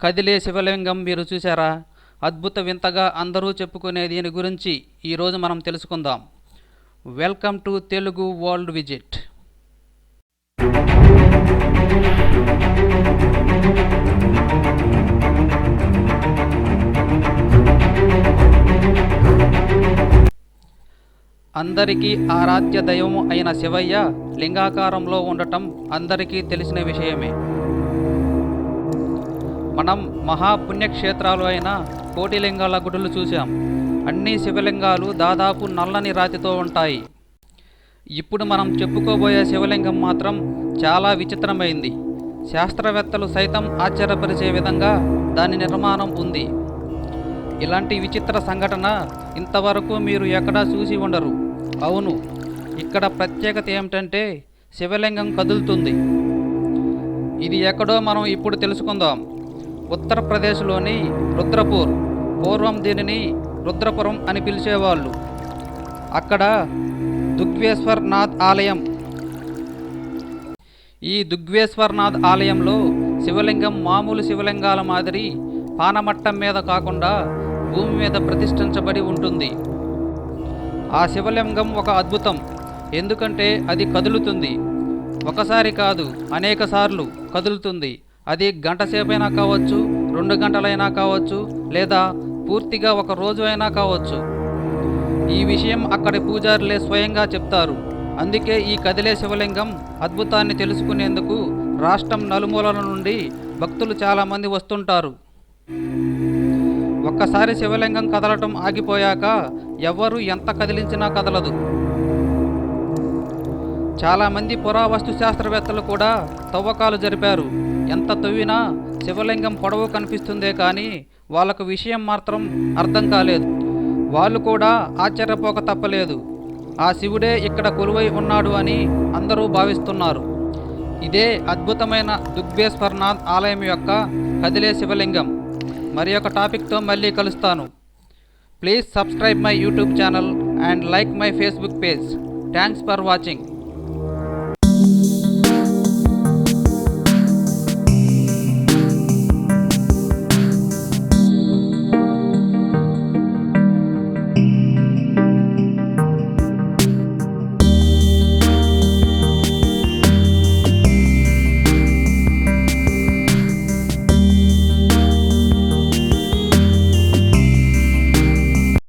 కదిలే శివలింగం మీరు చూసారా అద్భుత వింతగా అందరూ చెప్పుకునే దీని గురించి ఈరోజు మనం తెలుసుకుందాం. Welcome to Telugu world visit అందరికీ ఆరాధ్య దైవము అయిన శివయ్య లింగాకారంలో ఉండటం అందరికీ తెలిసిన విషయమే. మనం మహాపుణ్యక్షేత్రాలు అయిన కోటిలింగాల గుడులు చూశాం. అన్ని శివలింగాలు దాదాపు నల్లని రాతితో ఉంటాయి. ఇప్పుడు మనం చెప్పుకోబోయే శివలింగం మాత్రం చాలా విచిత్రమైంది. శాస్త్రవేత్తలు సైతం ఆశ్చర్యపరిచే విధంగా దాని నిర్మాణం ఉంది. ఇలాంటి విచిత్ర సంఘటన ఇంతవరకు మీరు ఎక్కడా చూసి ఉండరు. అవును ఇక్కడ ప్రత్యేకత ఏమిటంటే శివలింగం కదులుతుంది. ఇది ఎక్కడో మనం ఇప్పుడు తెలుసుకుందాం. ఉత్తరప్రదేశ్లోని రుద్రపూర్ పూర్వం దీనిని రుద్రపురం అని పిలిచేవాళ్ళు. అక్కడ దుగ్వేశ్వర్నాథ్ ఆలయం. ఈ దుగ్వేశ్వర్నాథ్ ఆలయంలో శివలింగం మామూలు శివలింగాల మాదిరి పానమట్టం మీద కాకుండా భూమి మీద ప్రతిష్ఠించబడి ఉంటుంది. ఆ శివలింగం ఒక అద్భుతం. ఎందుకంటే అది కదులుతుంది. ఒకసారి కాదు అనేకసార్లు కదులుతుంది. అది గంట సేపైనా కావచ్చు రెండు గంటలైనా కావచ్చు లేదా పూర్తిగా ఒక రోజు అయినా కావచ్చు. ఈ విషయం అక్కడి పూజారులే స్వయంగా చెప్తారు. అందుకే ఈ కదిలే శివలింగం అద్భుతాన్ని తెలుసుకునేందుకు రాష్ట్రం నలుమూలల నుండి భక్తులు చాలామంది వస్తుంటారు. ఒక్కసారి శివలింగం కదలటం ఆగిపోయాక ఎవ్వరూ ఎంత కదిలించినా కదలదు. చాలామంది పురావస్తు శాస్త్రవేత్తలు కూడా తవ్వకాలు జరిపారు. ఎంత తవ్వినా శివలింగం పొడవు కనిపిస్తుందే కానీ వాళ్ళకు విషయం మాత్రం అర్థం కాలేదు. వాళ్ళు కూడా ఆశ్చర్యపోక తప్పలేదు. ఆ శివుడే ఇక్కడ కొలువై ఉన్నాడు అని అందరూ భావిస్తున్నారు. ఇదే అద్భుతమైన దుగ్భేశ్వరనాథ్ ఆలయం యొక్క కదిలే శివలింగం. మరి ఒక టాపిక్తో మళ్ళీ కలుస్తాను. Please subscribe my YouTube channel and like my Facebook page. Thanks for watching.